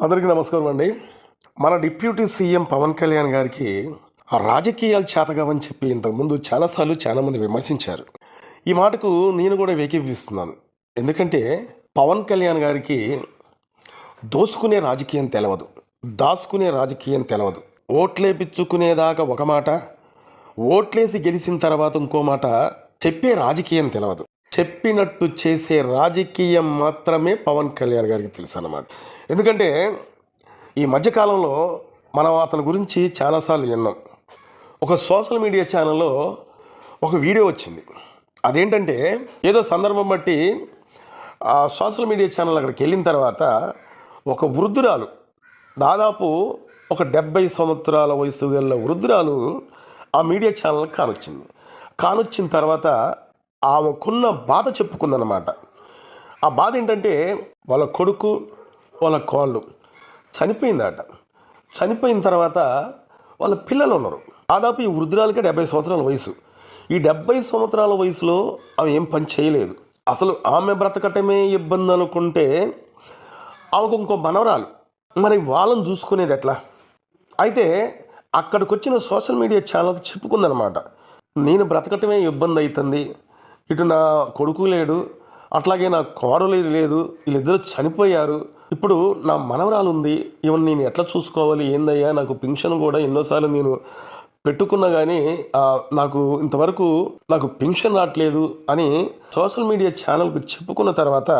అందరికీ నమస్కారం అండి. మన డిప్యూటీ సీఎం పవన్ కళ్యాణ్ గారికి ఆ రాజకీయాలు చేతగావని చెప్పి ఇంతకుముందు చాలాసార్లు చాలామంది విమర్శించారు. ఈ మాటకు నేను కూడా వేకేపిస్తున్నాను ఎందుకంటే పవన్ కళ్యాణ్ గారికి దోసుకునే రాజకీయం తెలవదు. దాచుకునే రాజకీయం తెలవదు. ఓట్లేపించుకునేదాకా ఒక మాట ఓట్లేసి గెలిచిన తర్వాత ఇంకో మాట చెప్పే రాజకీయం తెలవదు. చెప్పినట్టు చేసే రాజకీయం మాత్రమే పవన్ కళ్యాణ్ గారికి తెలుసు అన్నమాట. ఎందుకంటే ఈ మధ్యకాలంలో మనం అతని గురించి చాలాసార్లు విన్నాం. ఒక సోషల్ మీడియా ఛానల్లో ఒక వీడియో వచ్చింది. అదేంటంటే ఏదో సందర్భం బట్టి ఆ సోషల్ మీడియా ఛానల్ అక్కడికి వెళ్ళిన తర్వాత ఒక వృద్ధురాలు దాదాపు ఒక డెబ్బై సంవత్సరాల వయసు గల వృద్ధురాలు ఆ మీడియా ఛానల్ కానొచ్చింది. కానొచ్చిన తర్వాత ఆమెకున్న బాధ చెప్పుకుందనమాట ఆ బాధ ఏంటంటే వాళ్ళ కొడుకు వాళ్ళ కోళ్ళు చనిపోయిందట. చనిపోయిన తర్వాత వాళ్ళ పిల్లలు ఉన్నారు. దాదాపు ఈ వృద్ధురాలకే డెబ్బై సంవత్సరాల వయసు. ఈ డెబ్బై సంవత్సరాల వయసులో ఆమె ఏం పని చేయలేదు. అసలు ఆమె బ్రతకటమే ఇబ్బంది అనుకుంటే ఆమెకు ఇంకో మనవరాలు. మరి వాళ్ళని చూసుకునేది ఎట్లా? అయితే అక్కడికి వచ్చిన సోషల్ మీడియా ఛానల్కి చెప్పుకుందనమాట నేను బ్రతకటమే ఇబ్బంది అవుతుంది ఇటు నా కొడుకు లేడు అట్లాగే నా కోడలు లేదు వీళ్ళిద్దరూ చనిపోయారు. ఇప్పుడు నా మనవరాలు ఉంది ఈవెన్ నేను ఎట్లా చూసుకోవాలి ఏందయ్యా నాకు పెన్షన్ కూడా ఎన్నోసార్లు నేను పెట్టుకున్నా కానీ నాకు ఇంతవరకు నాకు పింఛన్ రావట్లేదు అని సోషల్ మీడియా ఛానల్కి చెప్పుకున్న తర్వాత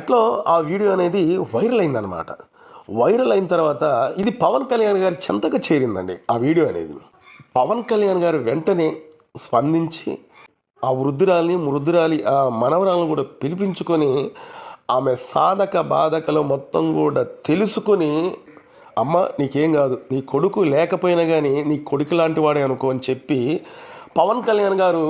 ఎట్లా ఆ వీడియో అనేది వైరల్ అయిందనమాట వైరల్ అయిన తర్వాత ఇది పవన్ కళ్యాణ్ గారి చెంతగా చేరిందండి ఆ వీడియో అనేది. పవన్ కళ్యాణ్ గారు వెంటనే స్పందించి ఆ వృద్ధురాలిని వృద్ధురాలి ఆ మనవరాలను కూడా పిలిపించుకొని ఆమె సాధక బాధకలు మొత్తం కూడా తెలుసుకొని అమ్మ నీకేం కాదు. నీ కొడుకు లేకపోయినా కానీ నీ కొడుకు లాంటి వాడే అనుకో అని చెప్పి పవన్ కళ్యాణ్ గారు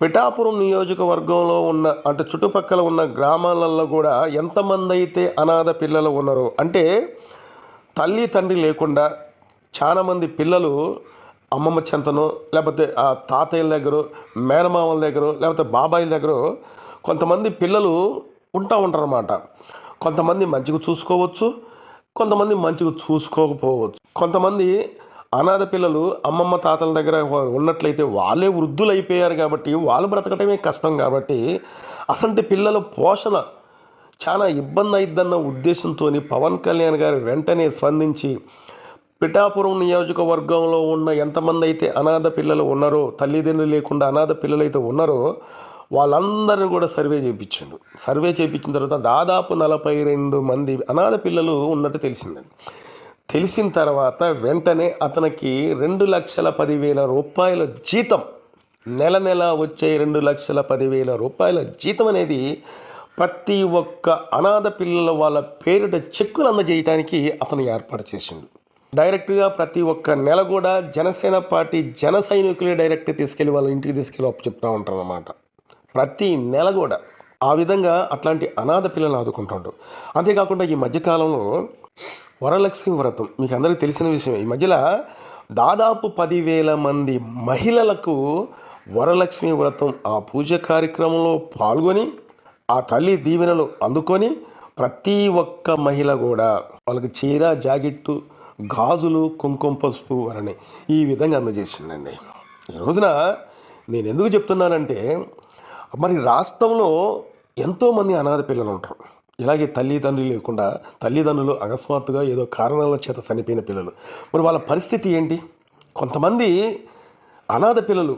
పిఠాపురం నియోజకవర్గంలో ఉన్న అంటే చుట్టుపక్కల ఉన్న గ్రామాలలో కూడా ఎంతమంది అయితే అనాథ పిల్లలు ఉన్నారో అంటే తల్లి తండ్రి లేకుండా చాలామంది పిల్లలు అమ్మమ్మ చెంతను లేకపోతే ఆ తాతయ్యల దగ్గర మేనమామల దగ్గర లేకపోతే బాబాయిల దగ్గర కొంతమంది పిల్లలు ఉంటా ఉంటారన్నమాట. కొంతమంది మంచిగా చూసుకోవచ్చు కొంతమంది మంచిగా చూసుకోకపోవచ్చు. కొంతమంది అనాథ పిల్లలు అమ్మమ్మ తాతల దగ్గర ఉన్నట్లయితే వాళ్ళే వృద్ధులు అయిపోయారు కాబట్టి వాళ్ళు బ్రతకటమే కష్టం కాబట్టి అసంటి పిల్లల పోషణ చాలా ఇబ్బంది అయిద్దన్న ఉద్దేశంతో పవన్ కళ్యాణ్ గారు వెంటనే స్పందించి పిఠాపురం నియోజకవర్గంలో ఉన్న ఎంతమంది అయితే అనాథ పిల్లలు ఉన్నారో తల్లిదండ్రులు లేకుండా అనాథ పిల్లలు అయితే ఉన్నారో వాళ్ళందరిని కూడా సర్వే చేయించండు సర్వే చేయించిన తర్వాత దాదాపు నలభై రెండు మంది అనాథ పిల్లలు ఉన్నట్టు తెలిసిందండి. తెలిసిన తర్వాత వెంటనే అతనికి రెండు లక్షల పదివేల రూపాయల జీతం నెల నెల వచ్చే రెండు లక్షల పదివేల రూపాయల జీతం అనేది ప్రతి ఒక్క అనాథ పిల్లల వాళ్ళ పేరిట చెక్కులు అందజేయడానికి అతను ఏర్పాటు చేసిండు. డైరెక్ట్గా ప్రతి ఒక్క నెల కూడా జనసేన పార్టీ జన సైనికులే డైరెక్ట్ తీసుకెళ్ళి వాళ్ళ ఇంటికి తీసుకెళ్ళి అప్పు చెప్తూ ఉంటారు అన్నమాట ప్రతి నెల కూడా ఆ విధంగా అట్లాంటి అనాథ పిల్లలు ఆదుకుంటుండు. అంతేకాకుండా ఈ మధ్యకాలంలో వరలక్ష్మి వ్రతం మీకు అందరికీ తెలిసిన విషయం ఈ మధ్యలో దాదాపు పదివేల మంది మహిళలకు వరలక్ష్మి వ్రతం ఆ పూజ కార్యక్రమంలో పాల్గొని ఆ తల్లి దీవెనలు అందుకొని ప్రతి ఒక్క మహిళ కూడా వాళ్ళకి చీర జాకెట్టు గాజులు కుంకుమ పసుపు అని ఈ విధంగా అందజేసిండండి ఈ రోజున నేను ఎందుకు చెప్తున్నానంటే మరి రాష్ట్రంలో ఎంతోమంది అనాథ పిల్లలు ఉంటారు. ఇలాగే తల్లిదండ్రులు లేకుండా తల్లిదండ్రులు అకస్మాత్తుగా ఏదో కారణాల చేత చనిపోయిన పిల్లలు. మరి వాళ్ళ పరిస్థితి ఏంటి? కొంతమంది అనాథ పిల్లలు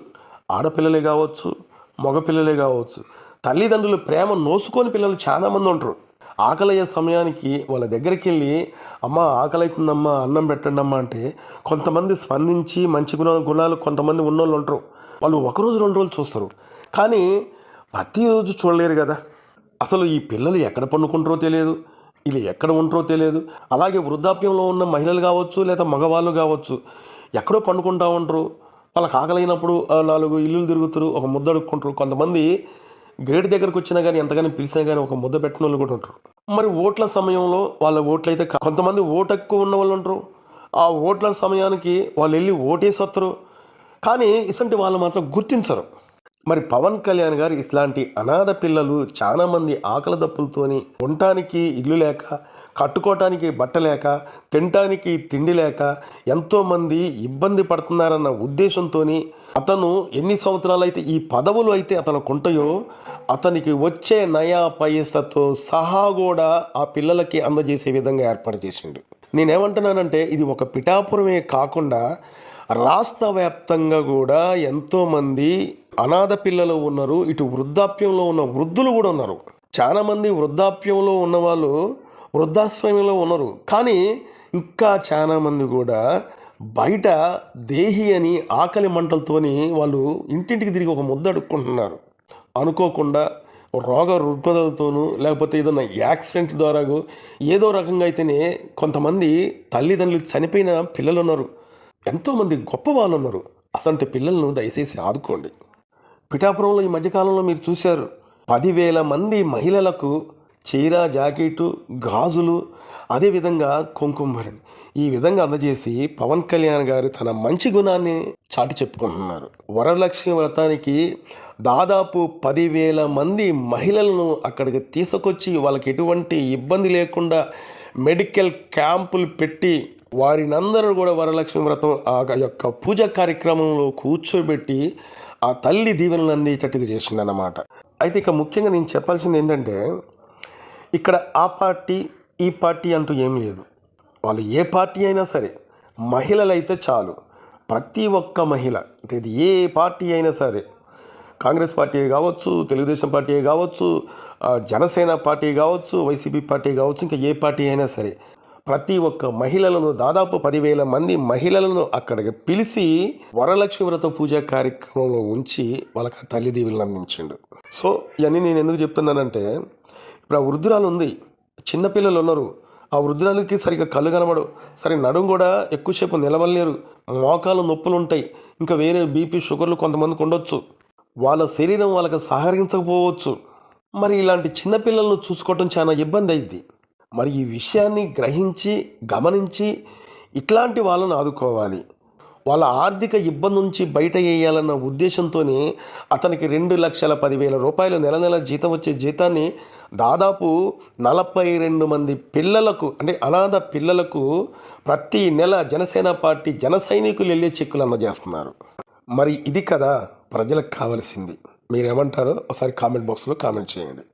ఆడపిల్లలే కావచ్చు మగపిల్లలే కావచ్చు తల్లిదండ్రులు ప్రేమ నోసుకొని పిల్లలు చాలామంది ఉంటారు. ఆకలి అయ్యే సమయానికి వాళ్ళ దగ్గరికి వెళ్ళి అమ్మ ఆకలి అవుతుందమ్మా అన్నం పెట్టండి అమ్మా అంటే కొంతమంది స్పందించి మంచి గుణ గుణాలు కొంతమంది ఉన్నోళ్ళు ఉంటారు. వాళ్ళు ఒకరోజు రెండు రోజులు చూస్తారు. కానీ ప్రతిరోజు చూడలేరు కదా. అసలు ఈ పిల్లలు ఎక్కడ పండుకుంటారో తెలియదు. వీళ్ళు ఎక్కడ ఉంటారో తెలియదు. అలాగే వృద్ధాప్యంలో ఉన్న మహిళలు కావచ్చు లేదా మగవాళ్ళు కావచ్చు ఎక్కడో పండుకుంటా ఉంటారు. వాళ్ళకి ఆకలైనప్పుడు అయినప్పుడు నాలుగు ఇల్లులు తిరుగుతారు ఒక ముద్ద అడుక్కుంటారు. కొంతమంది గ్రేడ్ దగ్గరకు వచ్చినా కానీ ఎంతగానో పిలిచినా కానీ ఒక ముద్ద పెట్టిన వాళ్ళు కూడా ఉంటారు. మరి ఓట్ల సమయంలో వాళ్ళ ఓట్లు అయితే కొంతమంది ఓటు ఎక్కువ ఉన్న వాళ్ళు ఉంటారు. ఆ ఓట్ల సమయానికి వాళ్ళు వెళ్ళి ఓటేసి వస్తారు కానీ ఇసంటి వాళ్ళు మాత్రం గుర్తించరు. మరి పవన్ కళ్యాణ్ గారు ఇట్లాంటి అనాథ పిల్లలు చాలామంది ఆకలి దప్పులతోని ఉండటానికి ఇల్లు లేక కట్టుకోవటానికి బట్టలేక తినటానికి తిండి లేక ఎంతోమంది ఇబ్బంది పడుతున్నారన్న ఉద్దేశంతో అతను ఎన్ని సంవత్సరాలు అయితే ఈ పదవులు అయితే అతనికి ఉంటాయో అతనికి వచ్చే నయా పైసతో సహా కూడా ఆ పిల్లలకి అందజేసే విధంగా ఏర్పాటు చేసిండు. నేనేమంటున్నానంటే ఇది ఒక పిఠాపురమే కాకుండా రాష్ట్ర వ్యాప్తంగా కూడా ఎంతోమంది అనాథ పిల్లలు ఉన్నారు ఇటు వృద్ధాప్యంలో ఉన్న వృద్ధులు కూడా ఉన్నారు. చాలామంది వృద్ధాప్యంలో ఉన్నవాళ్ళు వృద్ధాశ్రమంలో ఉన్నారు. కానీ ఇంకా చాలామంది కూడా బయట దేహి అని ఆకలి మంటలతోని వాళ్ళు ఇంటింటికి తిరిగి ఒక ముద్ద అడుక్కుంటున్నారు. అనుకోకుండా రోగ రుగ్మతలతోనూ లేకపోతే ఏదైనా యాక్సిడెంట్ ద్వారా ఏదో రకంగా అయితేనే కొంతమంది తల్లిదండ్రులు చనిపోయిన పిల్లలు ఉన్నారు ఎంతోమంది గొప్ప వాళ్ళు ఉన్నారు అసంటి పిల్లలను దయచేసి ఆదుకోండి. పిఠాపురంలో ఈ మధ్యకాలంలో మీరు చూశారు. పదివేల మంది మహిళలకు చీర జాకెట్టు గాజులు అదేవిధంగా కుంకుమభరణి ఈ విధంగా అందజేసి పవన్ కళ్యాణ్ గారు తన మంచి గుణాన్ని చాటి చెప్పుకుంటున్నారు. వరలక్ష్మి వ్రతానికి దాదాపు పదివేల మంది మహిళలను అక్కడికి తీసుకొచ్చి వాళ్ళకి ఎటువంటి ఇబ్బంది లేకుండా మెడికల్ క్యాంపులు పెట్టి వారినందరూ కూడా వరలక్ష్మి వ్రతం ఆ యొక్క పూజ కార్యక్రమంలో కూర్చోబెట్టి ఆ తల్లి దీవెనలు అందేటట్టుగా చేసిందన్నమాట. అయితే ఇక ముఖ్యంగా నేను చెప్పాల్సింది ఏంటంటే ఇక్కడ ఆ పార్టీ ఈ పార్టీ అంటూ ఏం లేదు. వాళ్ళు ఏ పార్టీ అయినా సరే మహిళలైతే చాలు. ప్రతి ఒక్క మహిళ అంటే ఇది ఏ పార్టీ అయినా సరే కాంగ్రెస్ పార్టీ కావచ్చు తెలుగుదేశం పార్టీ కావచ్చు జనసేన పార్టీ కావచ్చు వైసీపీ పార్టీ కావచ్చు ఇంకా ఏ పార్టీ అయినా సరే ప్రతి ఒక్క మహిళలను దాదాపు పదివేల మంది మహిళలను అక్కడికి పిలిచి వరలక్ష్మి వ్రత పూజ కార్యక్రమంలో ఉంచి వాళ్ళకి ఆ తల్లి దీవులను అందించిండు. సో ఇవన్నీ నేను ఎందుకు చెప్తున్నానంటే ఇప్పుడు ఆ వృద్ధురాలు ఉంది. చిన్నపిల్లలు ఉన్నారు. ఆ వృద్ధురాలకి సరిగ్గా కళ్ళు కనబడు సరే నడుము కూడా ఎక్కువసేపు నిలవలేరు మోకాలు నొప్పులు ఉంటాయి. ఇంకా వేరే బీపీ షుగర్లు కొంతమందికి ఉండొచ్చు. వాళ్ళ శరీరం వాళ్ళకి సహకరించకపోవచ్చు. మరి ఇలాంటి చిన్నపిల్లలను చూసుకోవటం చాలా ఇబ్బంది అయింది మరి ఈ విషయాన్ని గ్రహించి గమనించి ఇట్లాంటి వాళ్ళను ఆదుకోవాలి. వాళ్ళ ఆర్థిక ఇబ్బంది నుంచి బయట వేయాలన్న ఉద్దేశంతోనే అతనికి రెండు లక్షల పదివేల రూపాయలు నెల నెల జీతం వచ్చే జీతాన్ని దాదాపు నలభై రెండు మంది పిల్లలకు అంటే అనాథ పిల్లలకు ప్రతి నెల జనసేన పార్టీ జన సైనికులు వెళ్ళే చెక్కులు అందజేస్తున్నారు. మరి ఇది కదా ప్రజలకు కావలసింది. మీరేమంటారో ఒకసారి కామెంట్ బాక్స్లో కామెంట్ చేయండి.